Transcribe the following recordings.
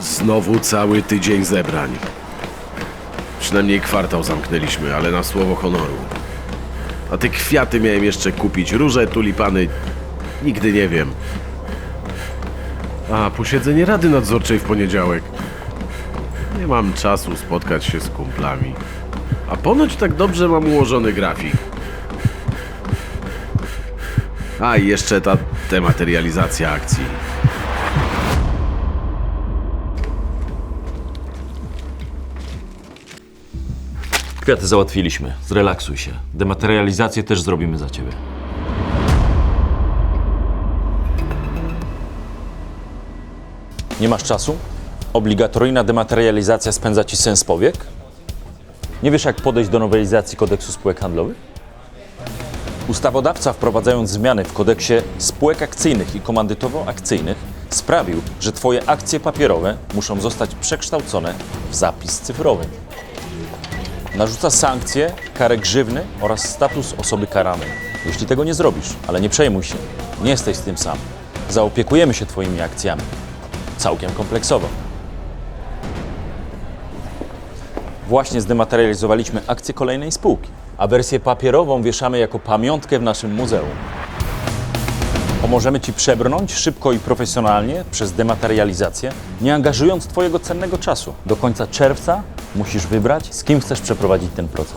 Znowu cały tydzień zebrań. Przynajmniej kwartał zamknęliśmy, ale na słowo honoru. A te kwiaty miałem jeszcze kupić. Róże, tulipany. Nigdy nie wiem. A, posiedzenie Rady Nadzorczej w poniedziałek. Nie mam czasu spotkać się z kumplami. A ponoć tak dobrze mam ułożony grafik. A i jeszcze ta dematerializacja akcji. Kwiaty załatwiliśmy. Zrelaksuj się. Dematerializację też zrobimy za ciebie. Nie masz czasu? Obligatoryjna dematerializacja spędza ci sens powiek? Nie wiesz, jak podejść do nowelizacji kodeksu spółek handlowych? Ustawodawca, wprowadzając zmiany w kodeksie spółek akcyjnych i komandytowo-akcyjnych, sprawił, że Twoje akcje papierowe muszą zostać przekształcone w zapis cyfrowy. Narzuca sankcje, karę grzywny oraz status osoby karanej. Jeśli tego nie zrobisz, ale nie przejmuj się, nie jesteś z tym sam. Zaopiekujemy się Twoimi akcjami. Całkiem kompleksowo. Właśnie zdematerializowaliśmy akcję kolejnej spółki, a wersję papierową wieszamy jako pamiątkę w naszym muzeum. Pomożemy Ci przebrnąć szybko i profesjonalnie przez dematerializację, nie angażując Twojego cennego czasu. Do końca czerwca musisz wybrać, z kim chcesz przeprowadzić ten proces.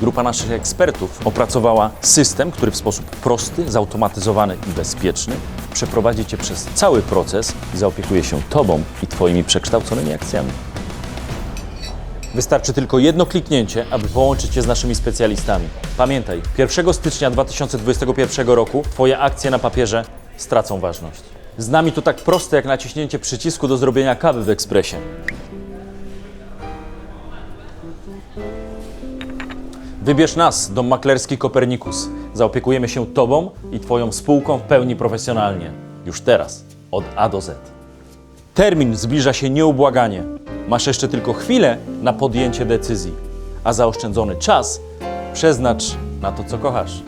Grupa naszych ekspertów opracowała system, który w sposób prosty, zautomatyzowany i bezpieczny przeprowadzi Cię przez cały proces i zaopiekuje się Tobą i Twoimi przekształconymi akcjami. Wystarczy tylko jedno kliknięcie, aby połączyć się z naszymi specjalistami. Pamiętaj, 1 stycznia 2021 roku Twoje akcje na papierze stracą ważność. Z nami to tak proste jak naciśnięcie przycisku do zrobienia kawy w ekspresie. Wybierz nas, Dom Maklerski Kopernikus. Zaopiekujemy się Tobą i Twoją spółką w pełni profesjonalnie. Już teraz, od A do Z. Termin zbliża się nieubłaganie. Masz jeszcze tylko chwilę na podjęcie decyzji, a zaoszczędzony czas przeznacz na to, co kochasz.